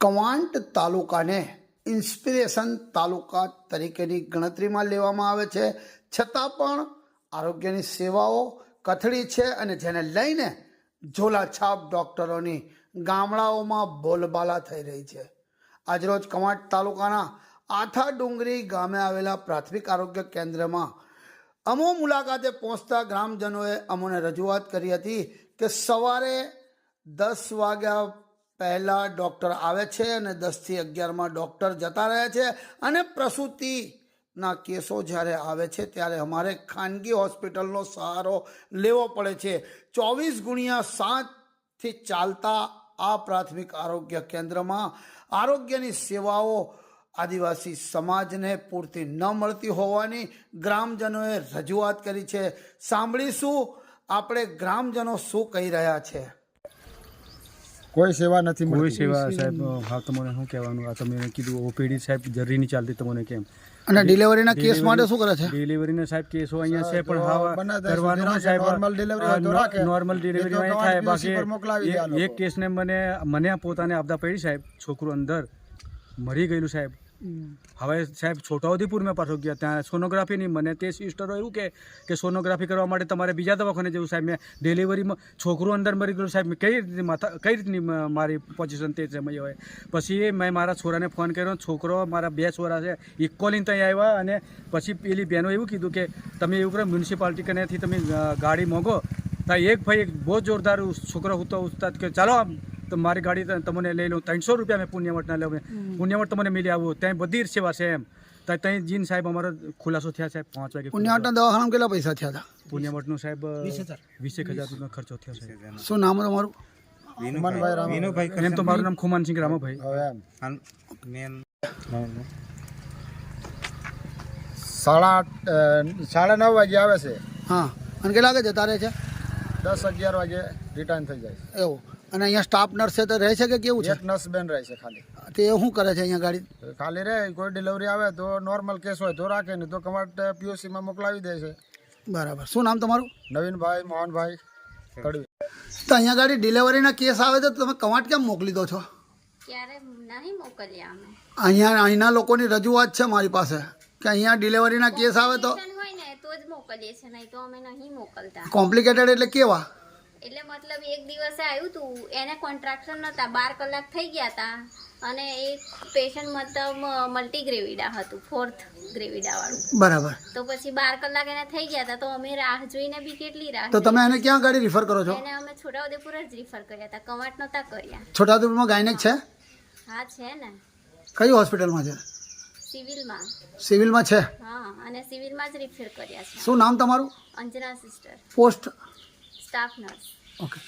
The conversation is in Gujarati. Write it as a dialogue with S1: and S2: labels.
S1: કવાંટ તાલુકાને ઇન્સ્પિરેશન તાલુકા તરીકેની ગણતરીમાં લેવામાં આવે છે. છતાં પણ આરોગ્યની સેવાઓ કથળી છે અને જેને લઈને ઝોલાછાપ ડૉક્ટરોની ગામડાઓમાં બોલબાલા થઈ રહી છે. આજરોજ કવાંટ તાલુકાના આથા ડુંગરી ગામે આવેલા પ્રાથમિક આરોગ્ય કેન્દ્રમાં અમો મુલાકાતે પહોંચતા ગ્રામજનોએ અમોને રજૂઆત કરી હતી કે સવારે દસ વાગ્યા પહેલાં ડૉક્ટર આવે છે અને દસથી અગિયારમાં ડૉક્ટર જતા રહે છે અને પ્રસૂતિના કેસો જ્યારે આવે છે ત્યારે અમારે ખાનગી હોસ્પિટલનો સહારો લેવો પડે છે. ચોવીસ ગુણ્યા સાતથી ચાલતા આ પ્રાથમિક આરોગ્ય કેન્દ્રમાં આરોગ્યની સેવાઓ આદિવાસી સમાજને પૂરતી ન મળતી હોવાની ગ્રામજનોએ રજૂઆત કરી છે. સાંભળીશું આપણે ગ્રામજનો શું કહી રહ્યા છે.
S2: કોઈ સેવા નથી
S3: કોઈ સેવા સાહેબ હા તમને શું કહેવાનું? આ તમે કીધું ઓપીડી સાહેબ જરૂરી નહીં ચાલતી તમને કેમ.
S1: અને ડિલિવરીના કેસ માટે શું કરે છે?
S3: ડિલિવરીના સાહેબ કેસો અહીંયા છે પણ હા કરવાનું સાહેબ
S2: નોર્મલ હોય રાખે.
S3: નોર્મલ ડિલિવરી થાય બાકી એક કેસને મને મને પોતાને આપદા પડી સાહેબ છોકરું અંદર મરી ગયેલું સાહેબ. હવે સાહેબ છોટાઉદેપુરમાં પાછો ગયા, ત્યાં સોનોગ્રાફી નહીં મને તે સિસ્ટરો એવું કે કે સોનોગ્રાફી કરવા માટે તમારે બીજા દવાખાને જવું, સાહેબ. મેં ડિલિવરીમાં છોકરું અંદર મરી ગયું, સાહેબ. કઈ રીતે માથા કઈ રીતની મારી પોઝિશન તે સમય હોય? પછી મેં મારા છોરાને ફોન કર્યો, છોકરો, મારા બે છોરા છે ઇક્કોલીને ત્યાં આવ્યા અને પછી પેલી બહેનો એવું કીધું કે, તમે એવું કરો મ્યુનિસિપાલિટી કનેથી તમે ગાડી મોગો ત્યાં એક ભાઈ એક બહુ જોરદાર છોકરો હું તો કે, ચાલો આમ તો મારી ગાડી તમને લઈ લઉં. ત્રણસો રૂપિયા મેં પુણ્યવટના લઉં. પુણ્યવટ તમને મળી આવું. ત્યાં બધી સેવા છે એમ. ત્યાં ત્યાં જીન સાહેબ અમારો ખુલાસો થયા સાહેબ પાંચ વાગે
S1: પુણ્યવટના દવાખાના કેટલા પૈસા થયા હતા?
S3: પુણ્યવટનું સાહેબ વીસ એક હજાર રૂપિયા ખર્ચો થયો સાહેબ.
S1: શું નામ તમારું?
S3: એમ તો મારું નામ ખુમાનસિંહ રામાભાઈ.
S2: સાડા આઠ સાડા નવ વાગે આવે છે.
S1: હા. અને કેટલા વાગે જતા રહે છે?
S2: દસ અગિયાર વાગે રિટર્ન થઈ જાય
S1: એવું. અને અહીંયા સ્ટાફ નર્સે તો રહે છે કે કેવું
S2: છે? એક નર્સ બેન રહે છે ખાલી.
S1: તે એ શું કરે છે અહીંયા ગાડી?
S2: ખાલી રહે કોઈ ડિલિવરી આવે તો નોર્મલ કેસ હોય તો રાખે નહીં તો કમાટ પીઓસીમાં મોકલાવી દે છે.
S1: બરાબર. શું નામ તમારું?
S2: નવીનભાઈ મોહનભાઈ કડવી.
S1: તો અહીંયા ગાડી ડિલિવરીના કેસ આવે તો તમે કમાટ કેમ મોકલી દો છો?
S4: ક્યારે નહીં મોકલ્યા અમે.
S1: અહીંયા અહીંના લોકોની રજૂઆત છે મારી પાસે કે અહીંયા ડિલિવરીના કેસ આવે તો
S4: Complication હોય ને તો જ મોકલીએ છીએ નહીં તો અમે નહીં મોકલતા.
S1: કોમ્પ્લિકેટેડ એટલે કેવા?
S4: એટલે મતલબ એક દિવસે આવ્યું હતું એને કોન્ટ્રાક્શન નહોતા બાર કલાક થઈ ગયા હતા અને એક પેશન્ટ મતલબ મલ્ટી ગ્રેવિડા હતું ફોર્થ ગ્રેવિડા વાળું.
S1: બરાબર.
S4: તો પછી બાર કલાક એને થઈ ગયા હતા તો અમે રાહ જોઈને બી કેટલી રાહ
S1: તો તમે એને ક્યાં ગાડી રિફર કરો છો?
S4: એને અમે છોટાઉદેપુર જ રિફર કર્યા હતા કવાટ નતા કર્યા.
S1: છોટાઉદેપુરમાં ગાયનેક છે?
S4: હા છે ને.
S1: કઈ હોસ્પિટલમાં છે?
S4: સિવિલમાં.
S1: સિવિલમાં છે?
S4: હા અને સિવિલમાં જ રિફર કર્યા છે.
S1: શું નામ તમારું?
S4: Anjana sister
S1: post
S4: staff nurse
S1: okay